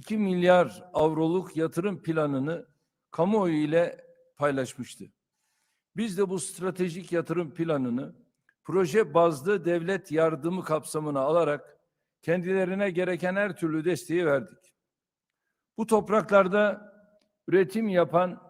2 milyar avroluk yatırım planını kamuoyu ile paylaşmıştı. Biz de bu stratejik yatırım planını proje bazlı devlet yardımı kapsamına alarak kendilerine gereken her türlü desteği verdik. Bu topraklarda üretim yapan,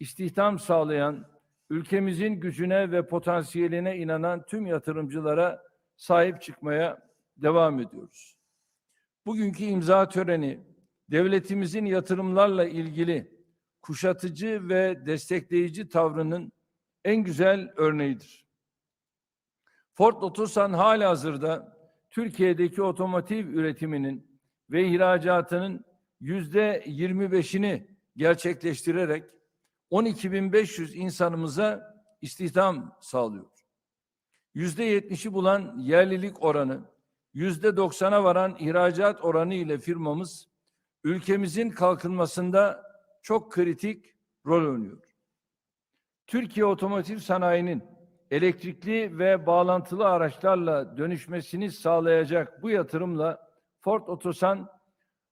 istihdam sağlayan, ülkemizin gücüne ve potansiyeline inanan tüm yatırımcılara sahip çıkmaya devam ediyoruz. Bugünkü imza töreni devletimizin yatırımlarla ilgili kuşatıcı ve destekleyici tavrının en güzel örneğidir. Ford Otosan halihazırda Türkiye'deki otomotiv üretiminin ve ihracatının yüzde 25'ini gerçekleştirerek 12.500 insanımıza istihdam sağlıyor. Yüzde 70'i bulan yerlilik oranı, yüzde 90'a varan ihracat oranı ile firmamız ülkemizin kalkınmasında çok kritik rol oynuyor. Türkiye otomotiv sanayinin elektrikli ve bağlantılı araçlarla dönüşmesini sağlayacak bu yatırımla Ford Otosan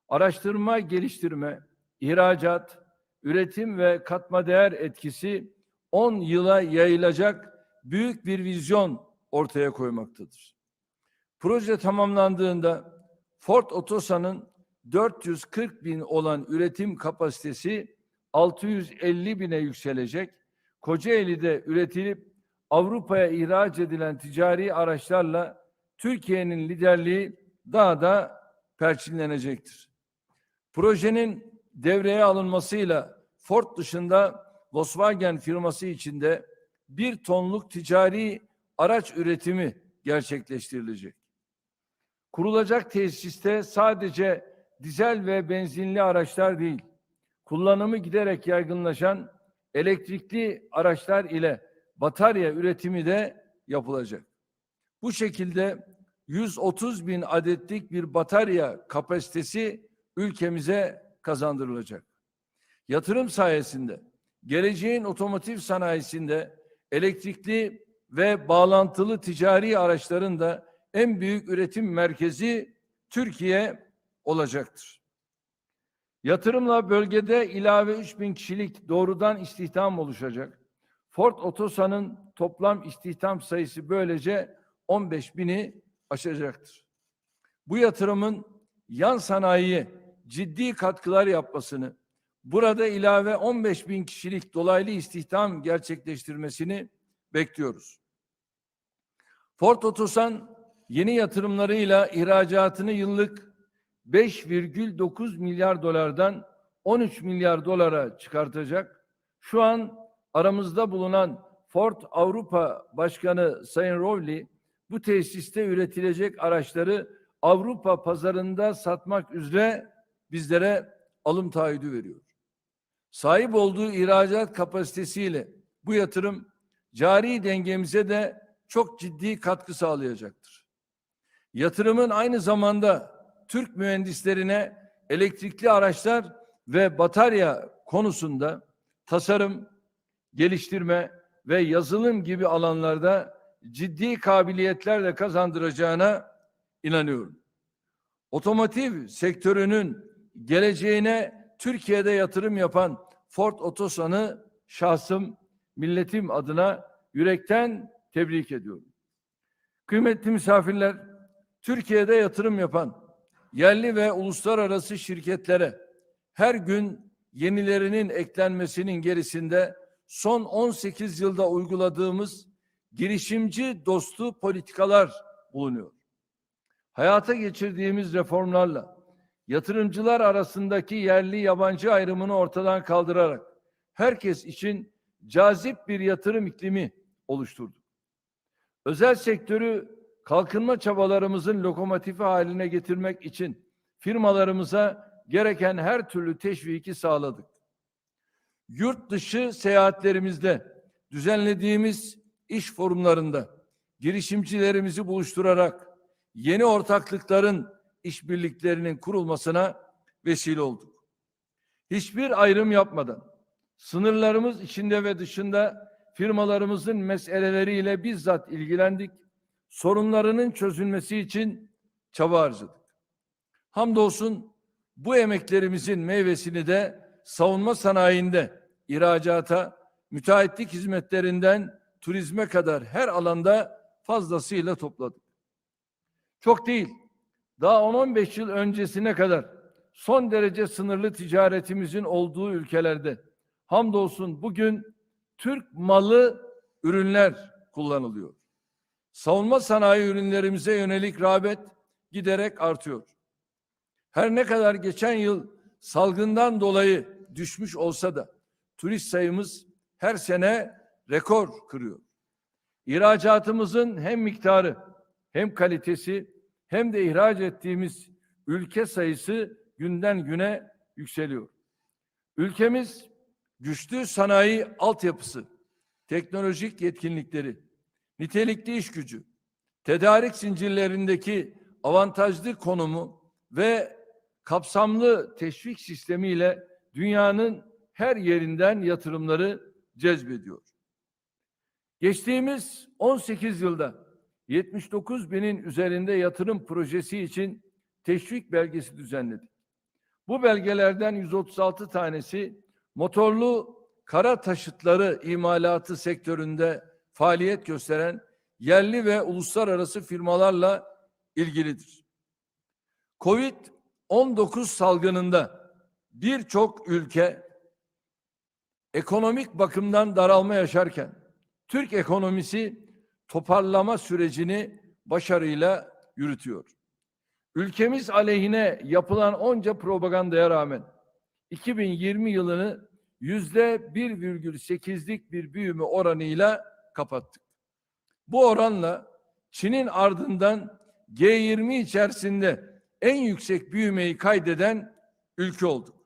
araştırma, geliştirme, ihracat, üretim ve katma değer etkisi 10 yıla yayılacak büyük bir vizyon ortaya koymaktadır. Proje tamamlandığında Ford Otosan'ın 440 bin olan üretim kapasitesi 650 bine yükselecek. Kocaeli'de üretilip Avrupa'ya ihraç edilen ticari araçlarla Türkiye'nin liderliği daha da perçinlenecektir. Projenin devreye alınmasıyla Ford dışında Volkswagen firması içinde bir tonluk ticari araç üretimi gerçekleştirilecek. Kurulacak tesiste sadece dizel ve benzinli araçlar değil, kullanımı giderek yaygınlaşan elektrikli araçlar ile batarya üretimi de yapılacak. Bu şekilde 130 bin adetlik bir batarya kapasitesi ülkemize kazandırılacak. Yatırım sayesinde geleceğin otomotiv sanayisinde elektrikli ve bağlantılı ticari araçların da en büyük üretim merkezi Türkiye olacaktır. Yatırımla bölgede ilave 3000 kişilik doğrudan istihdam oluşacak. Ford Otosan'ın toplam istihdam sayısı böylece 15 bini aşacaktır. Bu yatırımın yan sanayiye ciddi katkılar yapmasını, burada ilave 15 bin kişilik dolaylı istihdam gerçekleştirmesini bekliyoruz. Ford Otosan yeni yatırımlarıyla ihracatını yıllık 5,9 milyar dolardan 13 milyar dolara çıkartacak. Şu an aramızda bulunan Ford Avrupa Başkanı Sayın Rowley bu tesiste üretilecek araçları Avrupa pazarında satmak üzere bizlere alım taahhüdü veriyor. Sahip olduğu ihracat kapasitesiyle bu yatırım cari dengemize de çok ciddi katkı sağlayacaktır. Yatırımın aynı zamanda Türk mühendislerine elektrikli araçlar ve batarya konusunda tasarım, geliştirme ve yazılım gibi alanlarda ciddi kabiliyetler de kazandıracağına inanıyorum. Otomotiv sektörünün geleceğine Türkiye'de yatırım yapan Ford Otosan'ı şahsım, milletim adına yürekten tebrik ediyorum. Kıymetli misafirler, Türkiye'de yatırım yapan yerli ve uluslararası şirketlere her gün yenilerinin eklenmesinin gerisinde son 18 yılda uyguladığımız girişimci dostu politikalar bulunuyor. Hayata geçirdiğimiz reformlarla yatırımcılar arasındaki yerli yabancı ayrımını ortadan kaldırarak herkes için cazip bir yatırım iklimi oluşturduk. Özel sektörü kalkınma çabalarımızın lokomotifi haline getirmek için firmalarımıza gereken her türlü teşviki sağladık. Yurt dışı seyahatlerimizde düzenlediğimiz iş forumlarında girişimcilerimizi buluşturarak yeni ortaklıkların işbirliklerinin kurulmasına vesile olduk. Hiçbir ayrım yapmadan sınırlarımız içinde ve dışında firmalarımızın meseleleriyle bizzat ilgilendik. Sorunlarının çözülmesi için çaba harcadık. Hamdolsun bu emeklerimizin meyvesini de savunma sanayinde, ihracata, müteahhitlik hizmetlerinden turizme kadar her alanda fazlasıyla topladık. Çok değil. Daha 10-15 yıl öncesine kadar son derece sınırlı ticaretimizin olduğu ülkelerde hamdolsun bugün Türk malı ürünler kullanılıyor. Savunma sanayi ürünlerimize yönelik rağbet giderek artıyor. Her ne kadar geçen yıl salgından dolayı düşmüş olsa da turist sayımız her sene rekor kırıyor. İhracatımızın hem miktarı hem kalitesi hem de ihraç ettiğimiz ülke sayısı günden güne yükseliyor. Ülkemiz güçlü sanayi altyapısı, teknolojik yetkinlikleri, nitelikli iş gücü, tedarik zincirlerindeki avantajlı konumu ve kapsamlı teşvik sistemiyle dünyanın her yerinden yatırımları cezbediyor. Geçtiğimiz 18 yılda 79 binin üzerinde yatırım projesi için teşvik belgesi düzenledik. Bu belgelerden 136 tanesi motorlu kara taşıtları imalatı sektöründe faaliyet gösteren yerli ve uluslararası firmalarla ilgilidir. Covid-19 salgınında birçok ülke ekonomik bakımdan daralma yaşarken Türk ekonomisi toparlama sürecini başarıyla yürütüyor. Ülkemiz aleyhine yapılan onca propagandaya rağmen 2020 yılını yüzde 1,8'lik bir büyüme oranıyla kapattık. Bu oranla Çin'in ardından G20 içerisinde en yüksek büyümeyi kaydeden ülke olduk.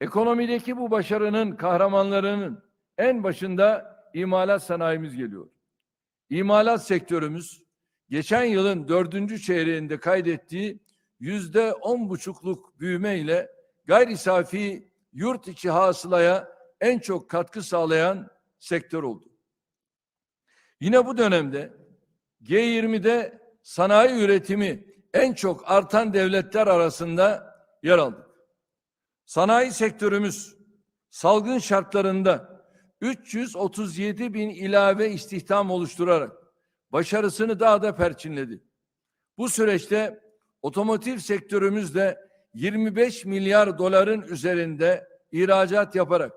Ekonomideki bu başarının kahramanlarının en başında imalat sanayimiz geliyor. İmalat sektörümüz geçen yılın dördüncü çeyreğinde kaydettiği yüzde on buçukluk büyüme ile gayri safi yurt içi hasılaya en çok katkı sağlayan sektör oldu. Yine bu dönemde G20'de sanayi üretimi en çok artan devletler arasında yer aldı. Sanayi sektörümüz salgın şartlarında 337 bin ilave istihdam oluşturarak başarısını daha da perçinledi. Bu süreçte otomotiv sektörümüz de 25 milyar doların üzerinde ihracat yaparak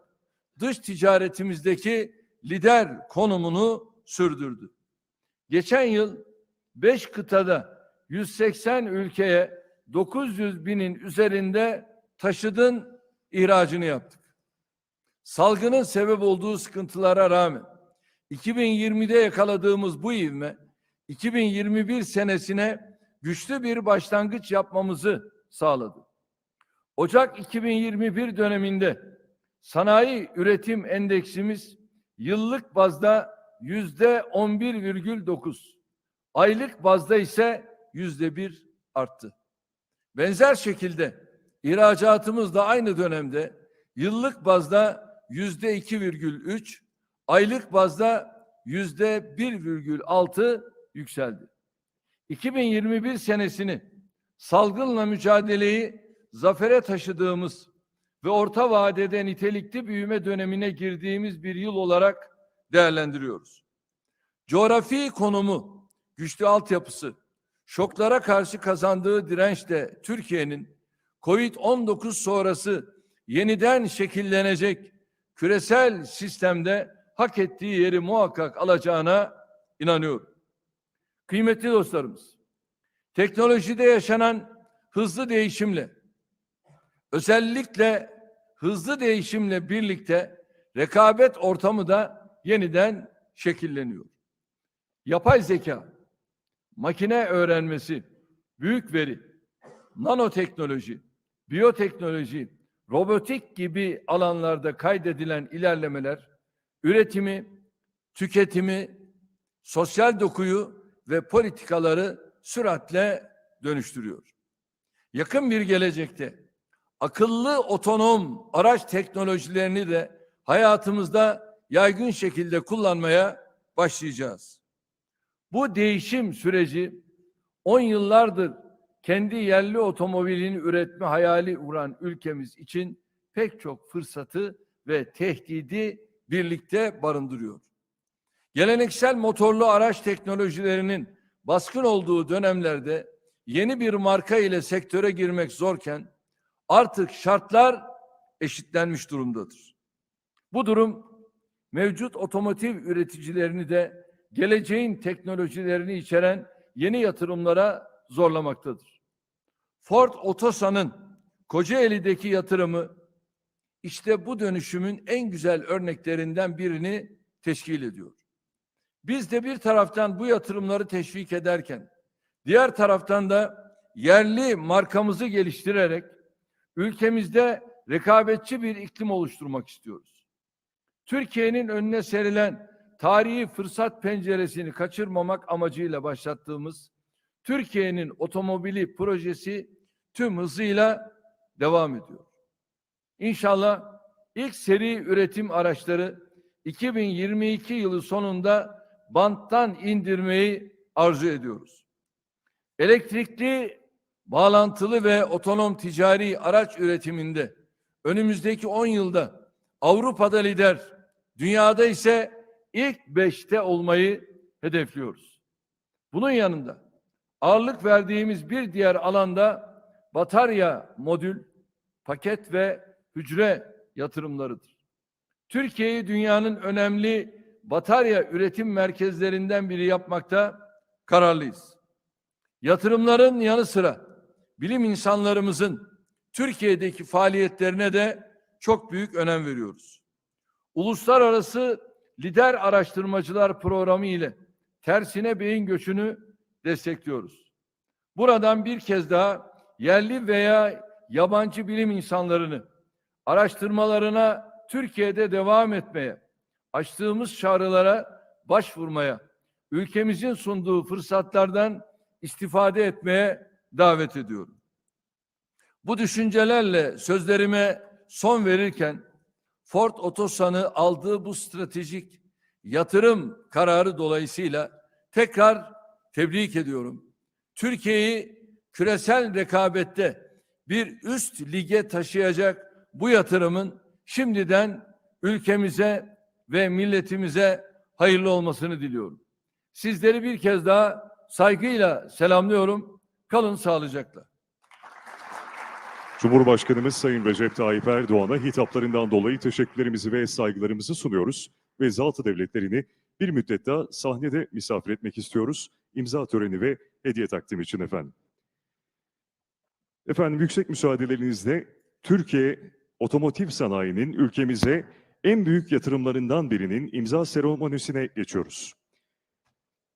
dış ticaretimizdeki lider konumunu sürdürdü. Geçen yıl 5 kıtada 180 ülkeye 900 binin üzerinde taşıdın ihracını yaptık. Salgının sebep olduğu sıkıntılara rağmen 2020'de yakaladığımız bu ivme 2021 senesine güçlü bir başlangıç yapmamızı sağladı. Ocak 2021 döneminde sanayi üretim endeksimiz yıllık bazda yüzde 11,9, aylık bazda ise yüzde bir arttı. Benzer şekilde ihracatımız da aynı dönemde yıllık bazda yüzde 2,3, aylık bazda yüzde 1,6 yükseldi. 2021 senesini salgınla mücadeleyi zafere taşıdığımız ve orta vadede nitelikli büyüme dönemine girdiğimiz bir yıl olarak değerlendiriyoruz. Coğrafi konumu, güçlü altyapısı, şoklara karşı kazandığı dirençle Türkiye'nin Covid-19 sonrası yeniden şekillenecek küresel sistemde hak ettiği yeri muhakkak alacağına inanıyorum. Kıymetli dostlarımız, teknolojide yaşanan hızlı değişimle, özellikle hızlı değişimle birlikte rekabet ortamı da yeniden şekilleniyor. Yapay zeka, makine öğrenmesi, büyük veri, nanoteknoloji, biyoteknoloji, robotik gibi alanlarda kaydedilen ilerlemeler üretimi, tüketimi, sosyal dokuyu ve politikaları süratle dönüştürüyor. Yakın bir gelecekte akıllı otonom araç teknolojilerini de hayatımızda yaygın şekilde kullanmaya başlayacağız. Bu değişim süreci 10 yıllardır kendi yerli otomobilini üretme hayali uğran ülkemiz için pek çok fırsatı ve tehdidi birlikte barındırıyor. Geleneksel motorlu araç teknolojilerinin baskın olduğu dönemlerde yeni bir marka ile sektöre girmek zorken artık şartlar eşitlenmiş durumdadır. Bu durum mevcut otomotiv üreticilerini de geleceğin teknolojilerini içeren yeni yatırımlara zorlamaktadır. Ford Otosan'ın Kocaeli'deki yatırımı işte bu dönüşümün en güzel örneklerinden birini teşkil ediyor. Biz de bir taraftan bu yatırımları teşvik ederken diğer taraftan da yerli markamızı geliştirerek ülkemizde rekabetçi bir iklim oluşturmak istiyoruz. Türkiye'nin önüne serilen tarihi fırsat penceresini kaçırmamak amacıyla başlattığımız Türkiye'nin otomobili projesi tüm hızıyla devam ediyor. İnşallah ilk seri üretim araçları 2022 yılı sonunda banttan indirmeyi arzu ediyoruz. Elektrikli, bağlantılı ve otonom ticari araç üretiminde önümüzdeki 10 yılda Avrupa'da lider, dünyada ise ilk beşte olmayı hedefliyoruz. Bunun yanında ağırlık verdiğimiz bir diğer alanda batarya modül, paket ve hücre yatırımlarıdır. Türkiye'yi dünyanın önemli batarya üretim merkezlerinden biri yapmakta kararlıyız. Yatırımların yanı sıra bilim insanlarımızın Türkiye'deki faaliyetlerine de çok büyük önem veriyoruz. Uluslararası Lider Araştırmacılar Programı ile tersine beyin göçünü destekliyoruz. Buradan bir kez daha yerli veya yabancı bilim insanlarını araştırmalarına Türkiye'de devam etmeye, açtığımız çağrılara başvurmaya, ülkemizin sunduğu fırsatlardan istifade etmeye davet ediyorum. Bu düşüncelerle sözlerime son verirken Ford Otosan'ı aldığı bu stratejik yatırım kararı dolayısıyla tekrar tebrik ediyorum. Türkiye'yi küresel rekabette bir üst lige taşıyacak bu yatırımın şimdiden ülkemize ve milletimize hayırlı olmasını diliyorum. Sizleri bir kez daha saygıyla selamlıyorum. Kalın sağlıcakla. Cumhurbaşkanımız Sayın Recep Tayyip Erdoğan'a hitaplarından dolayı teşekkürlerimizi ve saygılarımızı sunuyoruz ve zat devletlerini bir müddet daha sahnede misafir etmek istiyoruz. İmza töreni ve hediye takdim için efendim. Efendim yüksek müsaadelerinizle Türkiye otomotiv sanayinin ülkemize en büyük yatırımlarından birinin imza seremonisine geçiyoruz.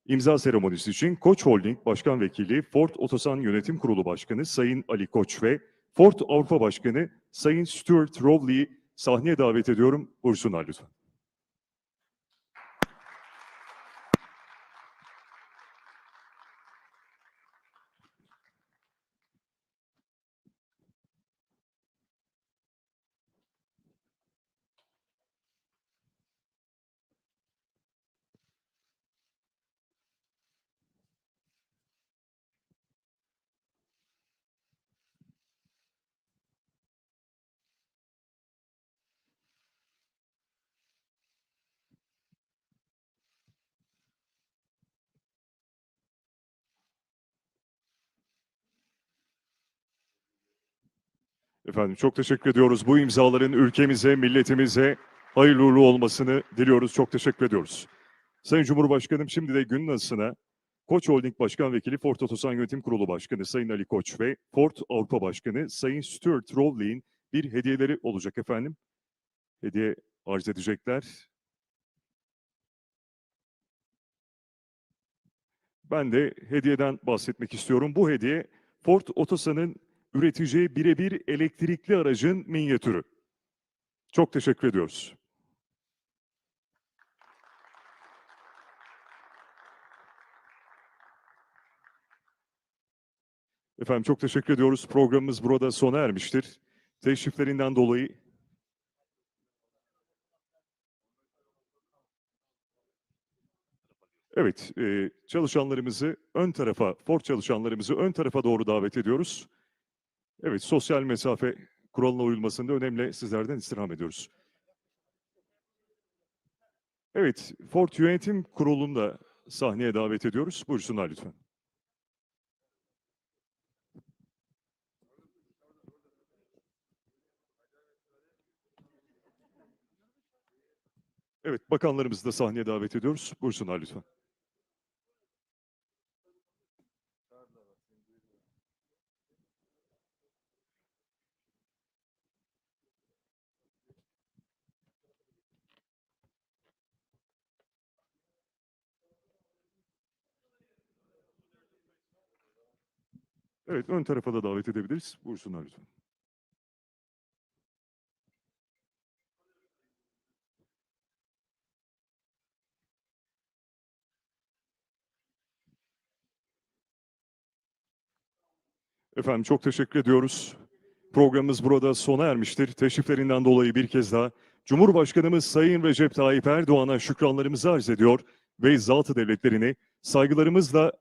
İmza seremonisi için Koç Holding Başkan Vekili Ford Otosan Yönetim Kurulu Başkanı Sayın Ali Koç ve Ford Avrupa Başkanı Sayın Stuart Rowley'i sahneye davet ediyorum. Buyursunlar lütfen. Efendim çok teşekkür ediyoruz. Bu imzaların ülkemize, milletimize hayırlı uğurlu olmasını diliyoruz. Çok teşekkür ediyoruz. Sayın Cumhurbaşkanım şimdi de günün anısına Koç Holding Başkan Vekili Ford Otosan Yönetim Kurulu Başkanı Sayın Ali Koç ve Ford Avrupa Başkanı Sayın Stuart Rowley'in bir hediyeleri olacak efendim. Hediye arz edecekler. Ben de hediyeden bahsetmek istiyorum. Bu hediye Ford Otosan'ın üreteceği birebir elektrikli aracın minyatürü. Çok teşekkür ediyoruz. Efendim çok teşekkür ediyoruz. Programımız burada sona ermiştir. Teşriflerinden dolayı Evet, çalışanlarımızı ön tarafa, Ford çalışanlarımızı ön tarafa doğru davet ediyoruz. Evet, sosyal mesafe kuralına uyulmasında önemli sizlerden istirham ediyoruz. Evet, Ford Yönetim Kurulu'nu da sahneye davet ediyoruz. Buyursunlar lütfen. Evet, bakanlarımızı da sahneye davet ediyoruz. Buyursunlar lütfen. Evet, ön tarafa da davet edebiliriz. Buyursunlar lütfen. Efendim çok teşekkür ediyoruz. Programımız burada sona ermiştir. Teşriflerinden dolayı bir kez daha Cumhurbaşkanımız Sayın Recep Tayyip Erdoğan'a şükranlarımızı arz ediyor ve zatı devletlerini saygılarımızla